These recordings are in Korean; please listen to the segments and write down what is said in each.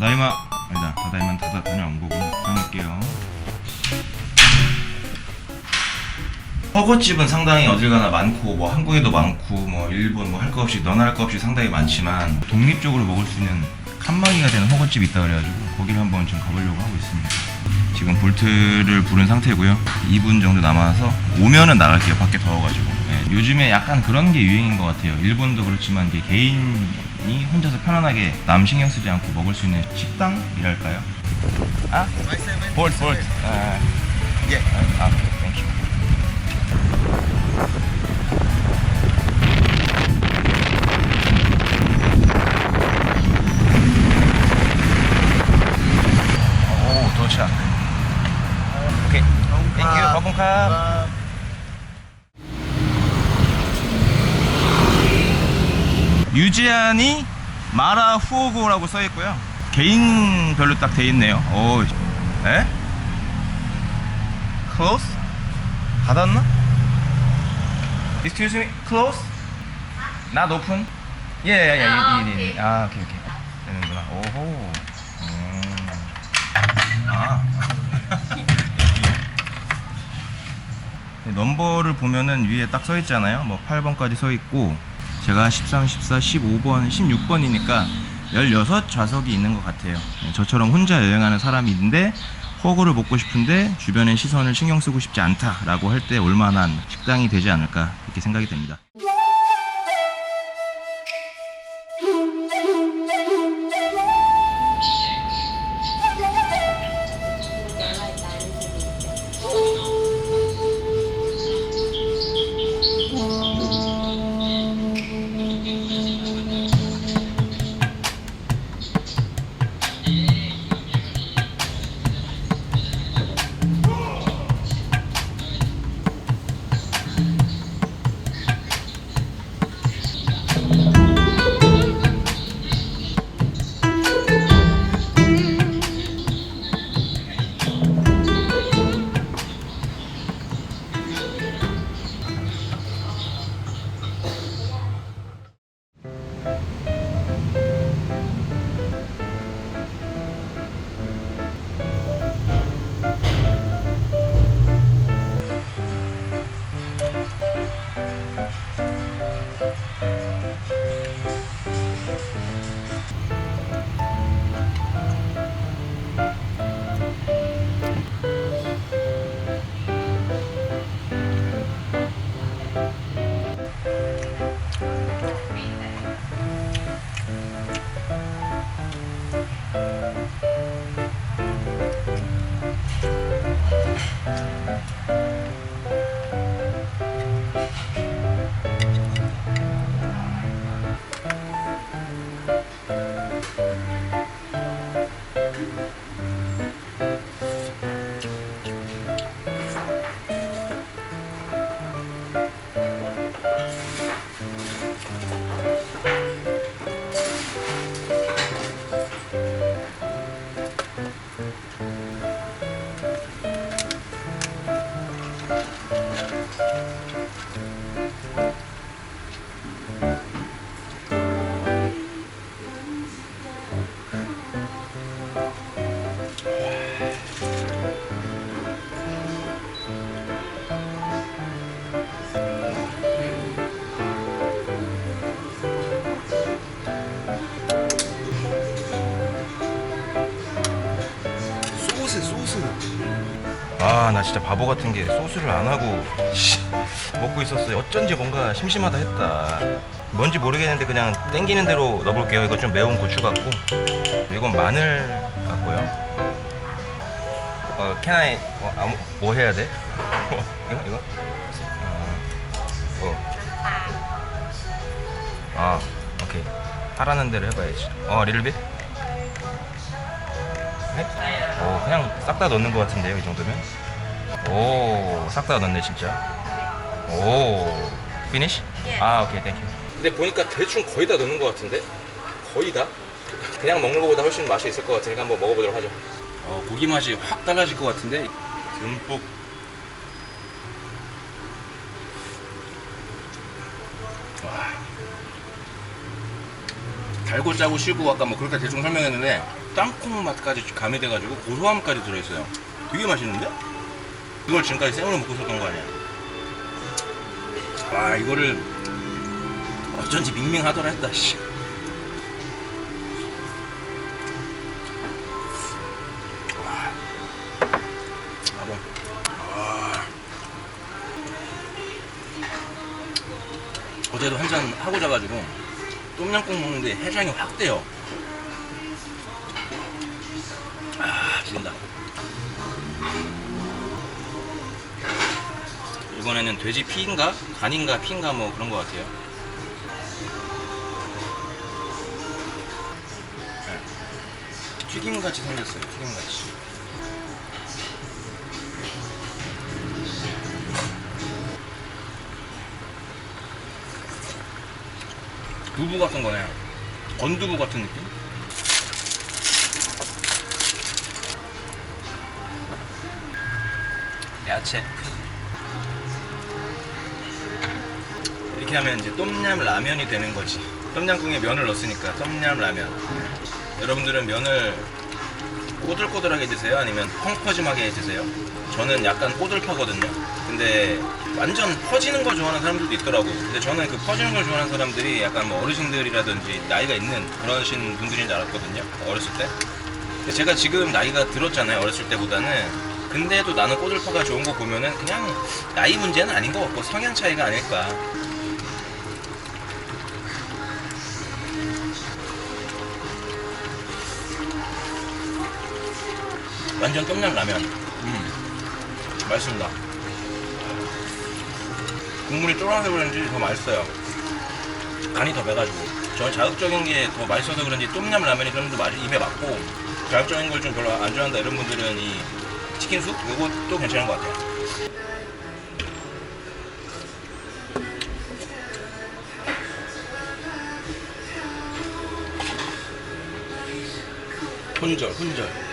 다다이마 아니다 다다이만 다다 다녀온 거고 다녀올게요. 허거집은 상당히 어딜 가나 많고 뭐 한국에도 많고 뭐 일본 뭐 할 거 없이 너나 할 거 없이 상당히 많지만 독립적으로 먹을 수 있는 칸막이가 되는 허거집이 있다 그래가지고 거기를 한번 좀 가보려고 하고 있습니다 지금 볼트를 부른 상태고요. 2분 정도 남아서 오면은 나갈게요 밖에 더워가지고. 예, 요즘에 약간 그런 게 유행인 것 같아요. 일본도 그렇지만 이게 개인이 혼자서 편안하게 남 신경 쓰지 않고 먹을 수 있는 식당이랄까요? 아? 볼트 볼트. 아, 예. 아, 땡큐 오 도착 오케이 땡큐 거분카 유지안이 마라 후오고라고 써 있고요 개인별로 딱 돼 있네요 오 에? close? 닫았나? excuse me close? not open? 예 예 예 아, 예, 예, 예, 오케이. 예. 아 오케이 오케이 되는구나 오호 음. 아 넘버를 보면은 위에 딱 써 있잖아요. 뭐 8번까지 써 있고 제가 13, 14, 15번, 16번이니까 16 좌석이 있는 것 같아요. 네, 저처럼 혼자 여행하는 사람인데 허거를 먹고 싶은데 주변의 시선을 신경 쓰고 싶지 않다라고 할 때 올만한 식당이 되지 않을까 이렇게 생각이 됩니다. 아 나 진짜 바보 같은 게 소스를 안 하고 씨, 먹고 있었어요 어쩐지 뭔가 심심하다 했다 뭔지 모르겠는데 그냥 땡기는 대로 넣어볼게요 이거 좀 매운 고추 같고 이건 마늘 같고요 어 can I 어, 아무, 뭐 해야 돼? 이거 이거? 어, 어. 아 오케이 하라는 대로 해봐야지 어 빛? 네? 오, 그냥 싹 다 넣는 것 같은데요, 이 정도면? 오, 싹 다 넣네, 진짜. 오, 피니시? 아, 오케이, 땡큐. 근데 보니까 대충 거의 다 넣는 것 같은데? 거의 다? 그냥 먹는 것보다 훨씬 맛이 있을 것 같으니까 한번 먹어보도록 하죠. 어, 고기 맛이 확 달라질 것 같은데? 듬뿍. 달고 짜고 쉬고 아까 뭐 그렇게 대충 설명했는데 땅콩 맛까지 가미돼가지고 고소함까지 들어있어요. 되게 맛있는데? 이걸 지금까지 생으로 먹고 있었던 거 아니야? 와 이거를 어쩐지 밍밍하더라 했다 씨. 와. 바로. 아. 어제도 한 잔 하고 자가지고 똠양꿍 먹는데 해장이 확 돼요. 이번에는 돼지 피인가? 간인가 피인가 뭐 그런 것 같아요. 네. 튀김같이 생겼어요, 튀김같이. 두부 같은 거네. 건두부 같은 느낌? 야채. 이렇게 하면 이제 똠얌 라면이 되는 거지. 똠양꿍에 면을 넣었으니까 똠얌 라면. 여러분들은 면을 꼬들꼬들하게 드세요? 아니면 펑 퍼짐하게 드세요? 저는 약간 꼬들퍼거든요. 근데 완전 퍼지는 걸 좋아하는 사람들도 있더라고. 근데 저는 그 퍼지는 걸 좋아하는 사람들이 약간 뭐 어르신들이라든지 나이가 있는 그러신 분들인 줄 알았거든요. 어렸을 때. 제가 지금 나이가 들었잖아요. 어렸을 때보다는. 근데도 나는 꼬들퍼가 좋은 거 보면은 그냥 나이 문제는 아닌 것 같고 성향 차이가 아닐까. 완전 똠얌 라면. 음, 맛있습니다. 국물이 쫄아서 그런지 더 맛있어요. 간이 더 배가지고. 저 자극적인 게 더 맛있어서 그런지 똠얌 라면이 좀 더 맛이 입에 맞고 자극적인 걸 좀 별로 안 좋아한다 이런 분들은 이 치킨 숲 이것도 괜찮은 것 같아요. 혼절, 혼절.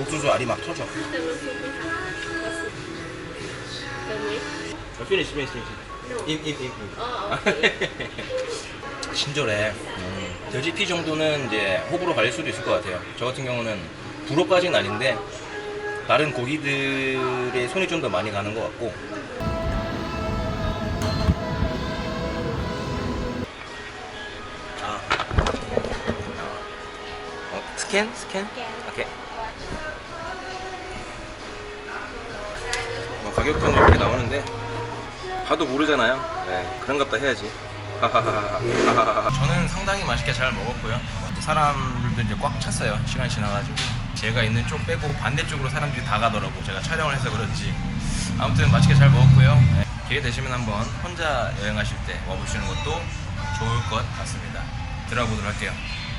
옥수수 알이 막 터져. 피니시, 피니시, 피니시. 임, 임, 임, 임. 친절해. 음, 돼지 피 정도는 이제 호불호 갈릴 수도 있을 것 같아요. 저 같은 경우는 불호까지는 아닌데 다른 고기들의 손이 좀 더 많이 가는 것 같고. 아. 어, 스캔? 스캔? 오케이. 가격표는 이렇게 나오는데 봐도 모르잖아요. 네, 그런갑다 해야지. 저는 상당히 맛있게 잘 먹었고요. 사람들도 이제 꽉 찼어요. 시간 지나가지고 제가 있는 쪽 빼고 반대쪽으로 사람들이 다 가더라고. 제가 촬영을 해서 그런지 아무튼 맛있게 잘 먹었고요. 네, 기회 되시면 한번 혼자 여행하실 때 와보시는 것도 좋을 것 같습니다. 들어보도록 할게요.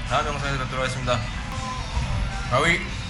다음 영상에서 뵙도록 하겠습니다. 바위.